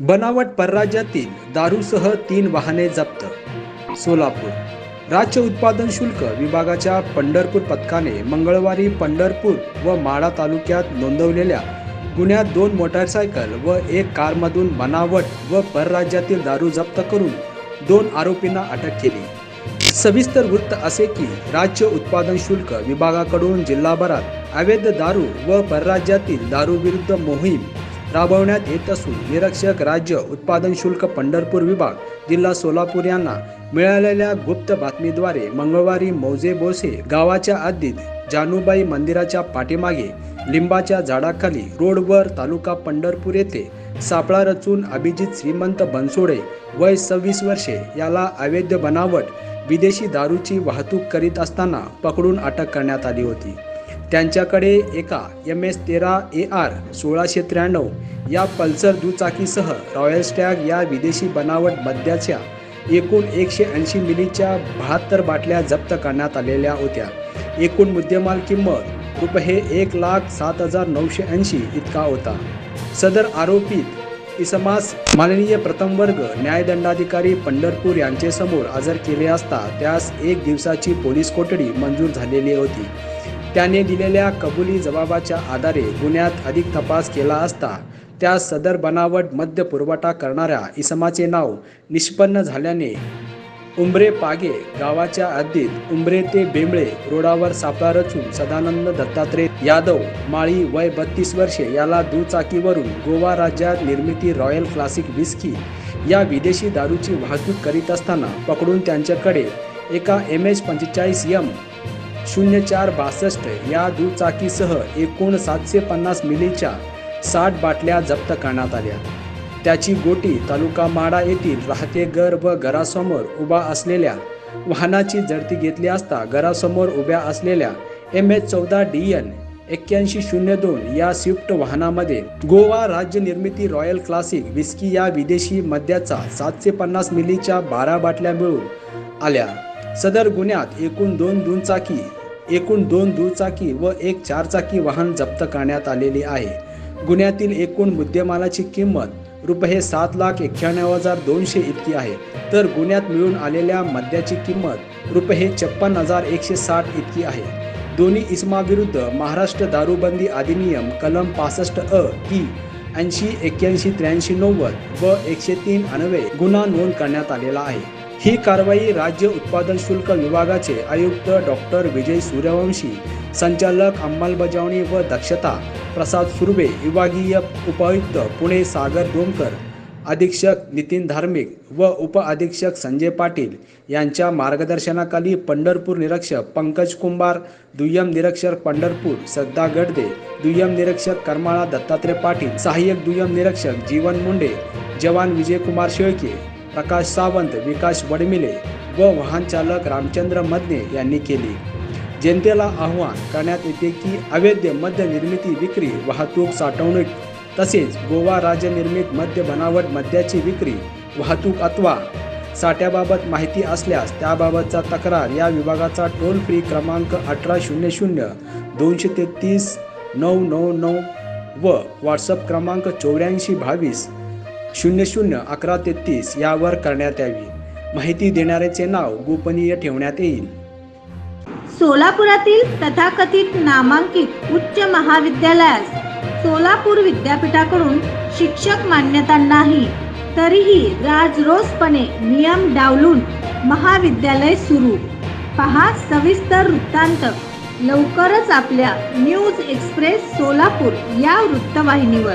बनावट परराज्यातील दारूसह तीन वाहने जप्त. सोलापूर. राज्य उत्पादन शुल्क विभागाच्या पंढरपूर पथकाने मंगळवारी पंढरपूर व माढा तालुक्यात नोंदवलेल्या गुन्ह्यात दोन मोटारसायकल व एक कारमधून बनावट व परराज्यातील दारू जप्त करून दोन आरोपींना अटक केली. सविस्तर वृत्त असे की राज्य उत्पादन शुल्क विभागाकडून जिल्हाभरात अवैध दारू व परराज्यातील दारूविरुद्ध मोहीम राबवण्यात येत असून निरीक्षक राज्य उत्पादन शुल्क पंढरपूर विभाग जिल्हा सोलापूर यांना मिळालेल्या गुप्त बातमीद्वारे मंगळवारी मौजे बोसे गावाच्या आदीत जानूबाई मंदिराच्या पाठीमागे लिंबाच्या झाडाखाली रोडवर तालुका पंढरपूर येथे सापळा रचून अभिजित श्रीमंत बनसोडे वय सव्वीस वर्षे याला अवैध बनावट विदेशी दारूची वाहतूक करीत असताना पकडून अटक करण्यात आली होती. त्यांच्याकडे एका एम एस तेरा ए आर सोळाशे त्र्याण्णव या पल्सर दुचाकीसह रॉयल स्टॅग या विदेशी बनावट मद्याच्या एकूण एकशे ऐंशी मिलीच्या बहात्तर बाटल्या जप्त करण्यात आलेल्या होत्या. एकूण मुद्देमाल किंमत रुपये एक लाख सात हजार नऊशे ऐंशी इतका होता. सदर आरोपीत इसमास माननीय प्रथम वर्ग न्यायदंडाधिकारी पंढरपूर यांचे समोर हजर केले असता त्यास एक दिवसाची पोलीस कोठडी मंजूर झालेली होती. त्याने दिलेल्या कबुली जबाबाच्या आधारे गुन्ह्यात अधिक तपास केला असता त्या सदर बनावट मद्य पुरवठा करणाऱ्या इसमाचे नाव निष्पन्न झाल्याने उंबरे पागे गावाच्या हद्दीत उंबरे ते बेंबळे रोडावर सापळा रचून सदानंद दत्तात्रय यादव माळी वय बत्तीस वर्षे याला दुचाकीवरून गोवा राज्यात निर्मिती रॉयल क्लासिक विस्की या विदेशी दारूची वाहतूक करीत असताना पकडून त्यांच्याकडे एका एम एच पंचेचाळीस एम शून्य चार बासष्ट या दुचाकीसह एकूण सातशे पन्नास मिलीच्या साठ बाटल्या जप्त करण्यात आल्या. त्याची गोटी तालुका माडा येथील राहते घर व घरासमोर उभा असलेल्या वाहनाची जडती घेतली असता घरासमोर उभ्या असलेल्या एम एच चौदा डी एन एक्क्याऐंशी शून्य दोन या स्विफ्ट वाहनामध्ये गोवा राज्य निर्मिती रॉयल क्लासिक विस्की या विदेशी मद्याचा सातशे पन्नास मिलीच्या बारा बाटल्या मिळून आल्या. सदर गुन्ह्यात एकूण दोन दुचाकी एकूण दोन दुचाकी व एक चारचाकी वाहन जप्त करण्यात आलेली आहे. गुन्ह्यातील एकूण मुद्देमालाची किंमत रुपये सात लाख एक्क्याण्णव हजार दोनशे इतकी आहे. तर गुन्ह्यात मिळून आलेल्या मद्याची किंमत रुपये छप्पन हजार एकशे साठ इतकी आहे. दोन्ही इसमाविरुद्ध महाराष्ट्र दारूबंदी अधिनियम कलम पासष्ट अ ई ऐंशी एक्क्याऐंशी त्र्याऐंशी नव्वद व एकशे तीन अन्वये गुन्हा नोंद करण्यात आलेला आहे. ही कारवाई राज्य उत्पादन शुल्क विभागाचे आयुक्त डॉक्टर विजय सूर्यवंशी संचालक अंमलबजावणी व दक्षता प्रसाद सुर्वे विभागीय उपायुक्त पुणे सागर डोमकर अधीक्षक नितीन धार्मिक व उप अधीक्षक संजय पाटील यांच्या मार्गदर्शनाखाली पंढरपूर निरीक्षक पंकज कुंभार दुय्यम निरीक्षक पंढरपूर श्रद्धा गडदे दुय्यम निरीक्षक करमाळा दत्तात्रय पाटील सहाय्यक दुय्यम निरीक्षक जीवन मुंडे जवान विजयकुमार शेळके प्रकाश सावंत विकास वडमिले व वाहन चालक रामचंद्र मदने यांनी केली. जनतेला आव्हान करण्यात येते की अवैध मद्य निर्मिती विक्री वाहतूक साठवणूक तसेच गोवा राज्य निर्मित मद्य बनावट मद्याची विक्री वाहतूक अथवा साठ्याबाबत माहिती असल्यास त्याबाबतचा तक्रार या विभागाचा टोल फ्री क्रमांक अठरा शून्य शून्य दोनशे तेहतीस नऊ नऊ नऊ व व्हॉट्सअप क्रमांक चौऱ्याऐंशी बावीस शून्य शून्य अकरा तेहतीस यावर करण्यात यावी. माहिती देणाऱ्याचे नाव गोपनीय ठेवण्यात येईल. सोलापुरातील तथाकथित नामांकित उच्च महाविद्यालयास सोलापूर विद्यापीठाकडून शिक्षक मान्यता नाही तरीही राजरोसपणे नियम डावलून महाविद्यालय सुरू. पहा सविस्तर वृत्तांत. लवकरच आपल्या न्यूज एक्सप्रेस सोलापूर या वृत्तवाहिनीवर.